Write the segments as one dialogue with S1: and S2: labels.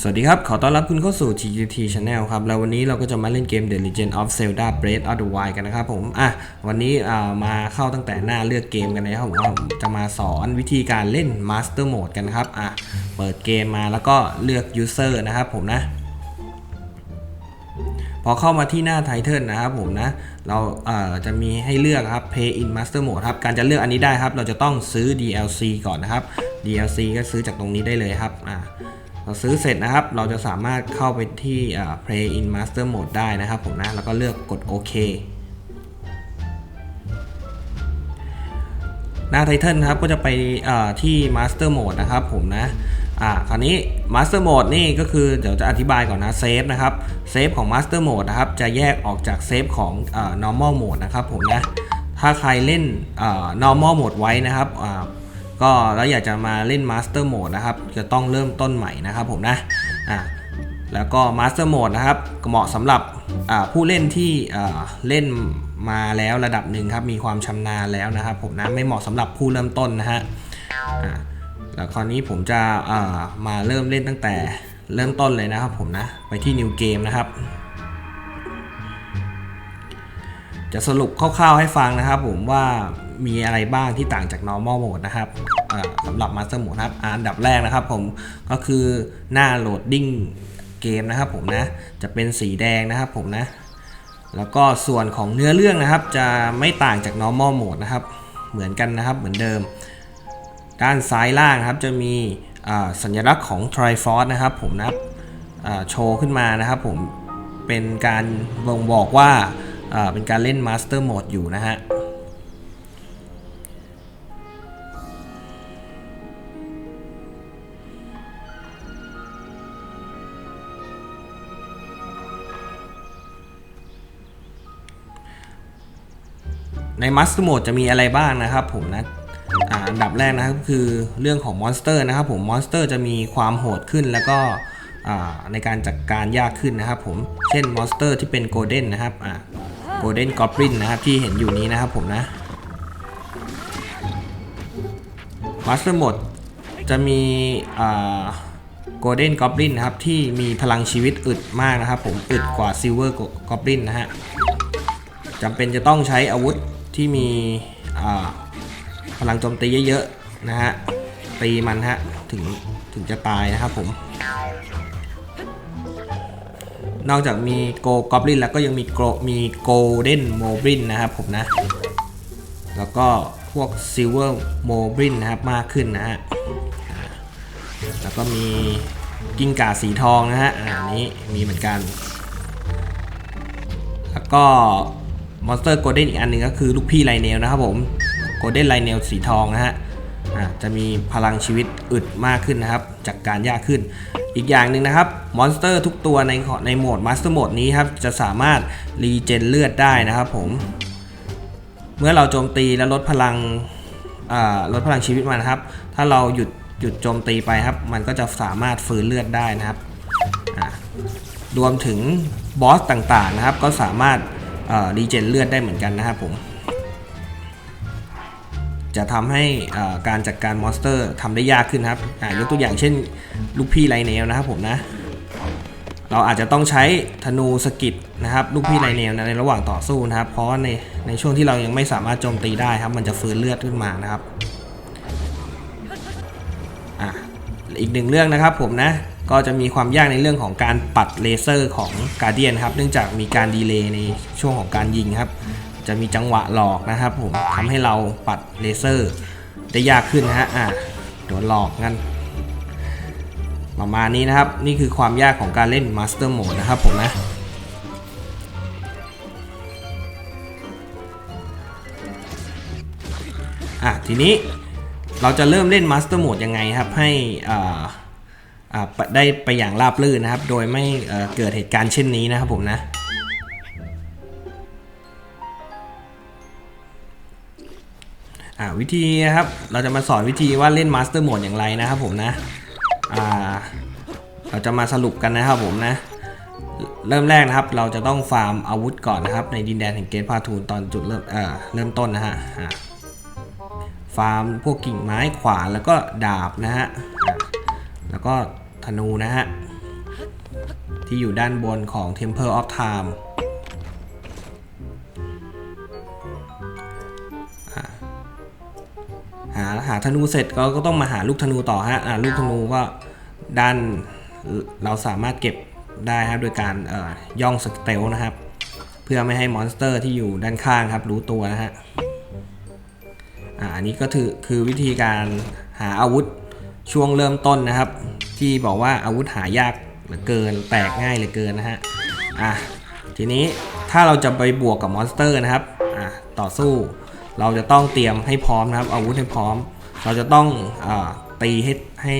S1: สวัสดีครับ ขอต้อนรับคุณเข้าสู่ TGT Channel ครับ แล้ววันนี้เราก็จะมาเล่นเกม The Legend of Zelda Breath of the Wild กันนะครับผม อะ วันนี้มาเข้าตั้งแต่หน้าเลือกเกมกันเลยครับผมว่าจะมาสอนวิธีการเล่น Master Mode กันครับ อะ เปิดเกมมาแล้วก็เลือก User นะครับผมนะ พอเข้ามาที่หน้าไทเทิลนะครับผมนะ เราเจะมีให้เลือกครับ Play in Master Mode ครับ การจะเลือกอันนี้ได้ครับ เราจะต้องซื้อ DLC ก่อนนะครับ DLC ก็ซื้อจากตรงนี้ได้เลยครับ อ่า เราซื้อเสร็จนะครับ เราจะสามารถเข้าไปที่ Play in Master Mode ได้นะครับผมนะ แล้วก็เลือกกดโอเคหน้าไทเทิลครับก็จะไปที่ Master Mode นะครับผมนะอ่าคราวนี้ Master Mode นี่ก็คือเดี๋ยวจะอธิบายก่อนนะเซฟนะครับเซฟของ Master Mode นะครับจะแยกออกจากเซฟของอ Normal Mode นะครับผมนะถ้าใครเล่น Normal Mode ไว้นะครับ ก็แล้วอยากจะมาเล่น Master Mode นะครับ จะต้องเริ่มต้นใหม่นะครับผมนะอ่าแล้วก็ Master Mode นะครับเหมาะสำหรับผู้เล่นที่เล่นมาแล้วระดับหนึ่งครับมีความชำนาญแล้วนะครับ ผมนะไม่เหมาะสำหรับผู้เริ่มต้นนะฮะอ่าแล้วคราวนี้ผมจะมาเริ่มเล่นตั้งแต่เริ่มต้นเลยนะครับผมนะไปที่ New Game นะครับ จะสรุปคร่าวๆให้ฟังนะครับผมว่า มีอะไรบ้างที่ต่างจาก normal mode นะครับสำหรับ master mode ครับอันดับแรกนะครับผมก็คือหน้า loading เกมนะครับผมนะจะเป็นสีแดงนะครับผมนะ แล้วก็ส่วนของเนื้อเรื่องนะครับ จะไม่ต่างจาก normal mode นะครับ เหมือนกันนะครับเหมือนเดิม ด้านซ้ายล่างครับจะมีสัญลักษณ์ของ Triforce นะครับผมนะโชว์ขึ้นมานะครับผมเป็นการบ่งบอกว่าเป็นการเล่น Master Mode อยู่นะฮะ ใน Master Mode จะมีอะไรบ้างนะครับผมนะอ่าอันดับแรกนะครับคือเรื่องของมอนสเตอร์นะครับผมมอนสเตอร์จะมีความโหดขึ้นแล้วก็อ่าในการจัดการยากขึ้นนะครับผมเช่นมอนสเตอร์ที่เป็นโกลเด้นนะครับอ่าโกลเด้นกอบลินนะครับที่เห็นอยู่นี้นะครับผมนะมาสเตอร์ Mode จะมีโกลเด้นกอบลินนะครับที่มีพลังชีวิตอึดมากนะครับผมอึดกว่าซิลเวอร์กอบลินนะฮะจำเป็นจะต้องใช้อาวุธ ที่มีพลังโจมตีเยอะๆนะฮะตีมันฮะถึงถึงจะตายนะครับผม นอกจากมีโกกอบลินแล้วก็ยังมีโกมีโกลเด้นโมบลินนะครับผมนะ แล้วก็พวกซิลเวอร์โมบลินนะครับมากขึ้นนะฮะแล้วก็มีกิ้งก่าสีทองนะฮะอันนี้มีเหมือนกัน แล้วก็ มอนสเตอร์โกลเด้นอีกอันหนึ่งก็คือลูกพี่ไลเนลนะครับผมโกลเด้นไลเนลสีทองนะฮะจะมีพลังชีวิตอึดมากขึ้นนะครับ จากการยากขึ้น อีกอย่างหนึ่งนะครับมอนสเตอร์ทุกตัวในในโหมดมาสเตอร์โหมดนี้ครับจะสามารถรีเจนเลือดได้นะครับผม เมื่อเราโจมตีแล้วลดพลังลดพลังชีวิตมันะครับ ถ้าเราหยุดหยุดโจมตีไปครับ มันก็จะสามารถฟื้นเลือดได้นะครับรวมถึงบอสต่างๆนะครับ ก็สามารถ รีเจนเลือดได้เหมือนกันนะครับผม จะทำให้การจัดการมอนสเตอร์ทำได้ยากขึ้นครับยกตัวอย่างเช่นลูกพี่ไรเนลนะครับผมนะ เราอาจจะต้องใช้ธนูสกิดนะครับลูกพี่ไรเนลในระหว่างต่อสู้นะครับ เพราะในในช่วงที่เรายังไม่สามารถโจมตีได้ครับ มันจะฟื้นเลือดขึ้นมานะครับออีกหนึ่งเรื่องนะครับผมนะ ก็จะมีความยากในเรื่องของการปัดเลเซอร์ของกาเดียนครับ เนื่องจากมีการดีเลย์ในช่วงของการยิงครับ จะมีจังหวะหลอกนะครับผมทำให้เราปัดเลเซอร์ได้ยากขึ้นนะฮะ อะโดนหลอกงั้น ประมาณนี้นะครับ นี่คือความยากของการเล่น Master Mode นะครับผมนะอะทีนี้เราจะเริ่มเล่น Master Mode ยังไงครับ ให้อ่า ได้ไปอย่างราบรื่นนะครับ โดยไม่เกิดเหตุการณ์เช่นนี้นะครับผมนะวิธีนะครับ เราจะมาสอนวิธีว่าเล่น Master Mode อย่างไรนะครับผมนะเราจะมาสรุปกันนะครับผมนะ เริ่มแรกนะครับ เราจะต้องฟาร์มอาวุธก่อนนะครับ ในดินแดนแห่งเกตพาทูนตอนจุดเริ่มเเริ่มต้นนะฮะฟาร์มพวกกิ่งไม้ขวานแล้วก็ดาบนะฮะ แล้วก็ ธนูนะฮะ ที่อยู่ด้านบนของ Temple of Time หาหาธนูเสร็จก็ก็ต้องมาหาลูกธนูต่อฮะอ่าลูกธนูก็ด้านเราสามารถเก็บได้ครับโดยการย่องสเตลนะครับ เพื่อไม่ให้มอนสเตอร์ที่อยู่ด้านข้างครับ รู้ตัวนะฮะอ่าอันนี้ก็คือคือวิธีการหาอาวุธช่วงเริ่มต้นนะครับ ที่บอกว่าอาวุธหายากเหลือเกินแตกง่ายเหลือเกินนะฮะอะทีนี้ถ้าเราจะไปบวกกับมอนสเตอร์นะครับอะต่อสู้เราจะต้องเตรียมให้พร้อมนะครับ อาวุธให้พร้อม เราจะต้องอาตีให้ให้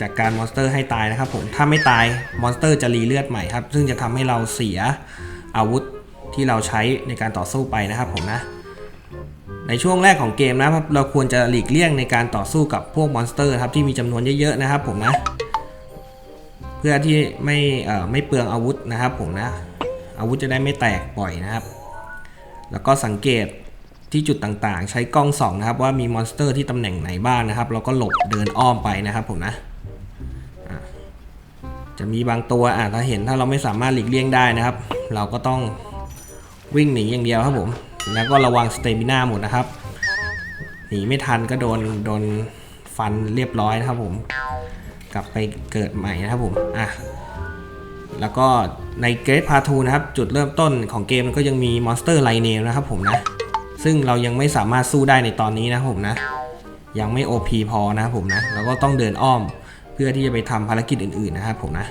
S1: จากการมอนสเตอร์ให้ตายนะครับผมถ้าไม่ตายมอนสเตอร์จะรีเลือดใหม่ครับ ซึ่งจะทำให้เราเสียอาวุธที่เราใช้ในการต่อสู้ไปนะครับผมนะ ในช่วงแรกของเกมนะครับ เราควรจะหลีกเลี่ยงในการต่อสู้กับพวกมอนสเตอร์ครับที่มีจำนวนเยอะๆนะครับผมนะ เพื่อที่ไม่ไม่เปลืองอาวุธนะครับผมนะอาวุธจะได้ไม่แตกบ่อยนะครับ แล้วก็สังเกตที่จุดต่างๆ ใช้กล้องส่องนะครับ ว่ามีมอนสเตอร์ที่ตำแหน่งไหนบ้างนะครับ เราก็หลบเดินอ้อมไปนะครับผมนะอะจะมีบางตัวอะถ้าเห็นถ้าเราไม่สามารถหลีกเลี่ยงได้นะครับ เราก็ต้องวิ่งหนีอย่างเดียวครับผม แล้วก็ระวังสเตมิน่าหมดนะครับหนีไม่ทันก็โดนโดนฟันเรียบร้อยนะครับผม กลับไปเกิดใหม่นะครับผมอะแล้วก็ในเกรดพาทูนะครับ จุดเริ่มต้นของเกมมันก็ยังมีมอนสเตอร์ไลเนลนะครับผมนะ ซึ่งเรายังไม่สามารถสู้ได้ในตอนนี้นะผมนะ ยังไม่ OP พอนะครับผมนะเราก็ต้องเดินอ้อมเพื่อที่จะไปทำภารกิจอื่นๆนะครับผมนะ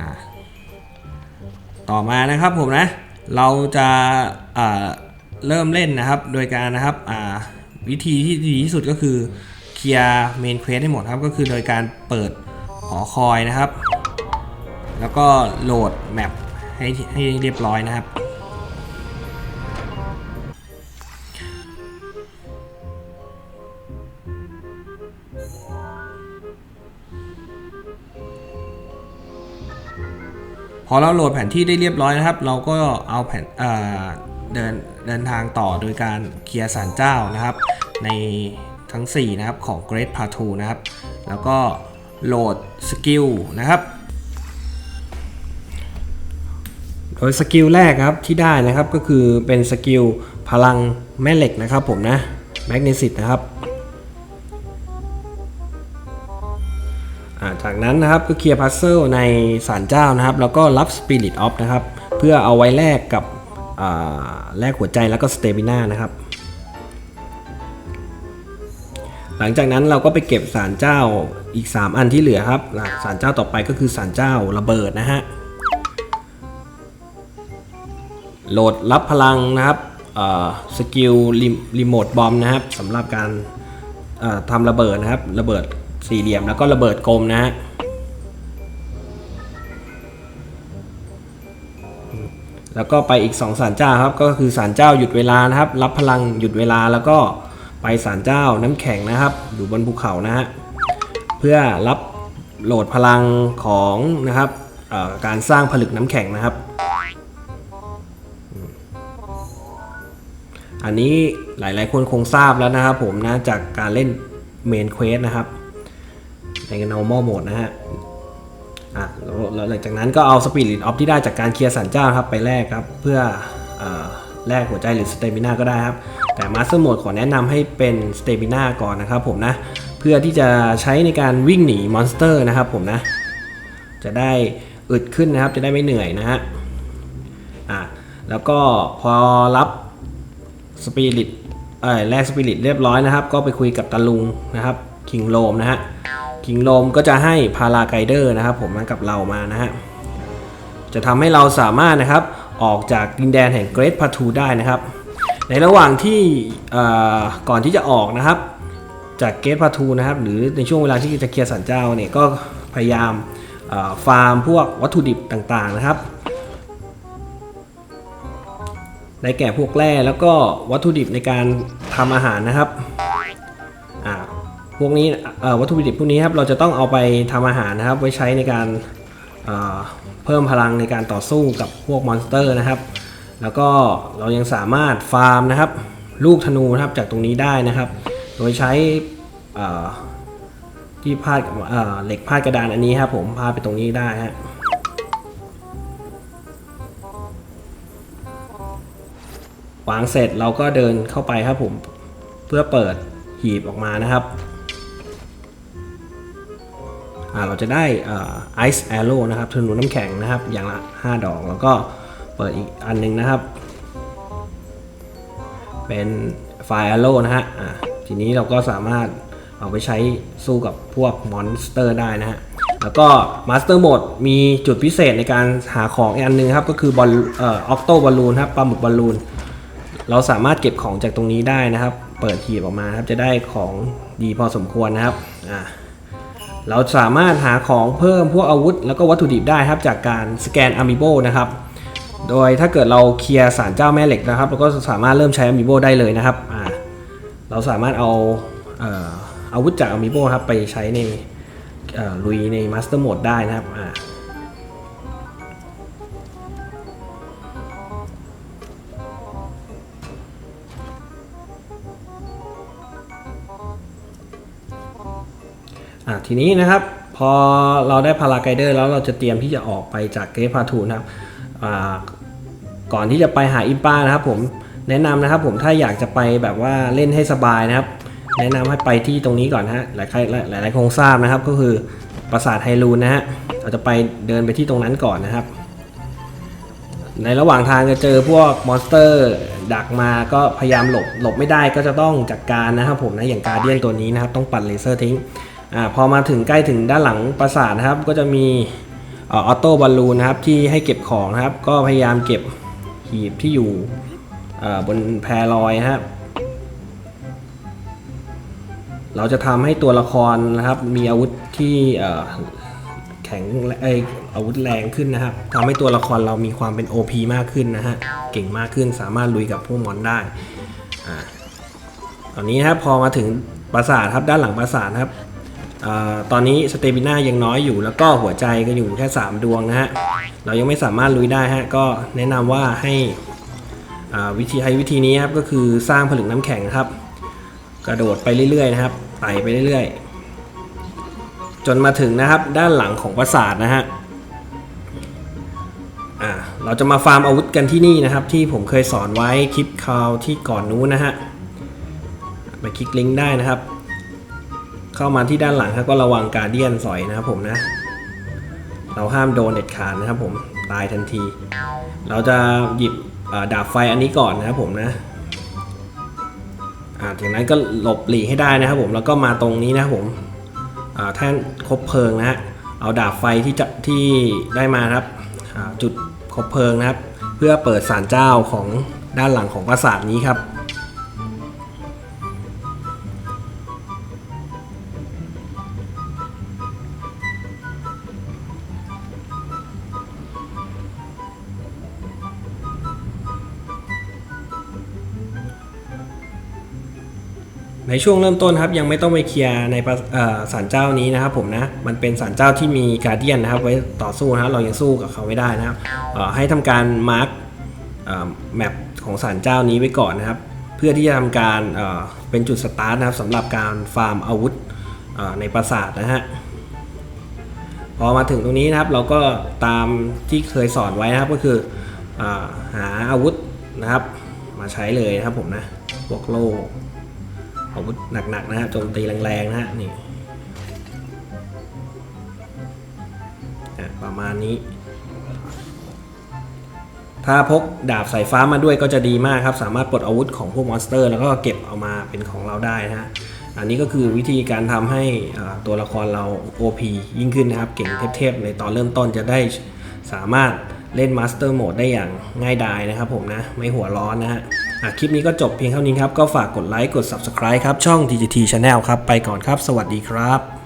S1: อะต่อมานะครับผมนะ เราจะเริ่มเล่นนะครับ โดยการนะครับอ่า วิธีที่ดีที่สุดก็คือเคลียร์เมนเควสให้หมดครับ ก็คือโดยการเปิดหอคอยนะครับ แล้วก็โหลดแมปให้ให้เรียบร้อยนะครับพอเราโหลดแผนที่ได้เรียบร้อยนะครับ เราก็เอาแผนเเดินเดินทางต่อโดยการเคลียร์สารเจ้านะครับ ในทั้ง 4 นะครับของ Great p a t o นะครับ แล้วก็โหลดสกิลนะครับ โดยสกิลแรกครับที่ได้นะครับก็คือเป็นสกิลพลังแม่เหล็กนะครับผมนะแมกนีสิตนะครับจากนั้นนะครับก็เคลียร์พัซเซิลในศาลเจ้านะครับ แล้วก็รับ Spirit of นะครับ เพื่อเอาไว้แลกกับแลกหัวใจแล้วก็สเตมิน่านะครับ หลังจากนั้นเราก็ไปเก็บศาลเจ้าอีก 3 อันที่เหลือครับอ่าศาลเจ้าต่อไปก็คือศาลเจ้าระเบิดนะฮะโหลดรับพลังนะครับสกิลรีโมทบอมนะครับสำหรับการทำระเบิดนะครับ ระเบิดสี่เหลี่ยมแล้วก็ระเบิดกลมนะฮะแล้วก็ไปอีก2ศาลเจ้าครับก็คือศาลเจ้าหยุดเวลานะครับ รับพลังหยุดเวลาแล้วก็ ไปศาลเจ้าน้ำแข็งนะครับ อยู่บนภูเขานะฮะเพื่อรับโหลดพลังของนะครับการสร้างผลึกน้ำแข็งนะครับ อันนี้หลายๆคนคงทราบแล้วนะครับผมนะจากการเล่นเมนเควสนะครับ ใน normal mode นะฮะอะแล้วหลังจากนั้นก็เอา spirit of ที่ได้จากการเคลียร์สันเจ้าครับไปแลกครับ เพื่ออแลกหัวใจหรือ stamina ก็ได้ครับ แต่ master mode ขอแนะนำให้เป็น stamina ก่อนนะครับผมนะ เพื่อที่จะใช้ในการวิ่งหนีมอนสเตอร์นะครับผมนะ จะได้อึดขึ้นนะครับ จะได้ไม่เหนื่อยนะฮะอะแล้วก็พอรับสปิริตเอ่อแลกสปิริตเรียบร้อยนะครับ ก็ไปคุยกับตาลุงนะครับคิงโลมนะฮะคิงโลมก็จะให้พาราไกเดอร์นะครับ ผมมากับเรามานะฮะจะทำให้เราสามารถนะครับออกจากดินแดนแห่งเกรทพาทูได้นะครับ ในระหว่างที่ก่อนที่จะออกนะครับ จากเกตพาทูนะครับ หรือในช่วงเวลาที่จะเคลียร์สันเจ้าเนี่ยก็พยายามฟาร์มพวกวัตถุดิบต่างๆนะครับได้แก่พวกแร่แล้วก็วัตถุดิบในการทำอาหารนะครับพวกนี้วัตถุดิบพวกนี้ครับเราจะต้องเอาไปทำอาหารนะครับ ไว้ใช้ในการเพิ่มพลังในการต่อสู้กับพวกมอนสเตอร์นะครับ แล้วก็เรายังสามารถฟาร์มนะครับ ลูกธนูนะครับจากตรงนี้ได้นะครับ โดยใช้ที่พาดกับเอ่อเหล็กพาดกระดานอันนี้ครับผมพาดไปตรงนี้ได้ฮะวางเสร็จเราก็เดินเข้าไปครับผมเพื่อเปิดหีบออกมานะครับเราจะได้ไอซ์แอโร่นะครับธนูน้ำแข็งนะครับ อย่างละ 5 ดอกแล้วก็ ปิดอีกอันหนึงนะครับ เป็นไฟแอโร่นะฮะอ่าทีนี้เราก็สามารถเอาไปใช้สู้กับพวกมอนสเตอร์ได้นะฮะ แล้วก็มาสเตอร์โหมดมีจุดพิเศษในการหาของอีกอันหนึงครับ ก็คือบอลเอ่อออกโตบอลลูนครับปลาหมึกบอลลูน เราสามารถเก็บของจากตรงนี้ได้นะครับ เปิดหีบออกมาครับจะได้ของดีพอสมควรนะครับอ่าเราสามารถหาของเพิ่มพวกอาวุธ แล้วก็วัตถุดิบได้ครับจากการสแกนอะมิโบนะครับ โดยถ้าเกิดเราเคลียร์สารเจ้าแม่เหล็กนะครับเราก็สามารถเริ่มใช้อมิโบได้เลยนะครับอ่าเราสามารถเอาเอ่ออาวุธจากอมิโบครับไปใช้ในเอ่อลุยในมาสเตอร์โหมดได้นะครับอ่าทีนี้นะครับ พอเราได้พาราไกเดอร์แล้วเราจะเตรียมที่จะออกไปจากเกรฟพาทูนะครับ ก่อนที่จะไปหาอิมป้านะครับผมแนะนำนะครับผมถ้าอยากจะไปแบบว่าเล่นให้สบายนะครับ แนะนำให้ไปที่ตรงนี้ก่อนฮะหลายใครหลายหลายๆคงทราบนะครับ ก็คือปราสาทไฮรูนนะฮะเราจะไปเดินไปที่ตรงนั้นก่อนนะครับ ในระหว่างทางจะเจอพวกมอนสเตอร์ดักมาก็พยายามหลบหลบไม่ได้ก็จะต้องจัดการนะครับผมนะอย่างการเดียนตัวนี้นะครับ ต้องปัดเลเซอร์ทิ้งอ่าพอมาถึงใกล้ถึงด้านหลังปราสาทนะครับก็จะมี ออโต้บอลลูนนะครับที่ให้เก็บของนะครับ ก็พยายามเก็บหีบที่อยู่บนแพรลอยนะครับ เราจะทำให้ตัวละครนะครับ มีอาวุธที่แข็งไออาวุธแรงขึ้นนะครับทำให้ตัวละครเรามีความเป็น OP มากขึ้นนะฮะเก่งมากขึ้นสามารถลุยกับพวกมอนได้อตอนนี้นะครับพอมาถึงปราสาทครับด้านหลังปราสาทครับ ตอนนี้สเตมิน่ายังน้อยอยู่ แล้วก็หัวใจก็อยู่แค่ 3 ดวงนะฮะ เรายังไม่สามารถลุยได้ฮะ ก็แนะนำว่าให้วิธีใช้วิธีนี้ครับก็คือสร้างผลึกน้ำแข็งครับ กระโดดไปเรื่อยๆนะครับไต่ไปเรื่อยๆ จนมาถึงนะครับด้านหลังของปราสาทนะฮะเราจะมาฟาร์มอาวุธกันที่นี่นะครับ ที่ผมเคยสอนไว้คลิปคราวที่ก่อนนู้นนะฮะไปคลิกลิงก์ได้นะครับ เข้ามาที่ด้านหลังครับก็ระวังการเดียนสอยนะครับผมนะ เราห้ามโดนเด็ดขาดนะครับผมตายทันที เราจะหยิบดาบไฟอันนี้ก่อนนะครับผมนะอ่าจากนั้นก็หลบหลีกให้ได้นะครับผมแล้วก็มาตรงนี้นะครับผมอ่าแท่นคบเพลิงนะฮะเอาดาบไฟที่จะที่ได้มาครับจุดคบเพลิงนะครับ เพื่อเปิดศาลเจ้าของด้านหลังของปราสาทนี้ครับ ในช่วงเริ่มต้นครับยังไม่ต้องไปเคลียร์ในปราเอ่อศาลเจ้านี้นะครับผมนะมันเป็นศาลเจ้าที่มีการเดียนนะครับไว้ต่อสู้นะครับเรายังสู้กับเขาไม่ได้นะครับให้ทำการมาร์กแมปของศาลเจ้านี้ไว้ก่อนนะครับ เพื่อที่จะทำการเเป็นจุดสตาร์ทนะครับสำหรับการฟาร์มอาวุธในปราสาทนะฮะพอมาถึงตรงนี้นะครับเราก็ตามที่เคยสอนไว้นะครับก็คืออาหาอาวุธนะครับ มาใช้เลยนะครับผมนะพวกโล่ อาวุธหนักๆนะฮะโจมตีแรงๆนะฮะนี่ประมาณนี้ ถ้าพกดาบสายฟ้ามาด้วยก็จะดีมากครับ สามารถปลดอาวุธของพวกมอนสเตอร์ แล้วก็เก็บเอามาเป็นของเราได้นะฮะอันนี้ก็คือวิธีการทำให้ตัวละครเรา OP ยิ่งขึ้นนะครับ เก่งเทพๆในตอนเริ่มต้นจะได้สามารถเล่นมาสเตอร์โหมดได้อย่างง่ายดายนะครับผมนะ ไม่หัวร้อนนะฮะ คลิปนี้ก็จบเพียงเท่านี้ครับ ก็ฝากกดไลค์กด Subscribe ครับ ช่อง TGT Channel ครับ ไปก่อนครับ สวัสดีครับ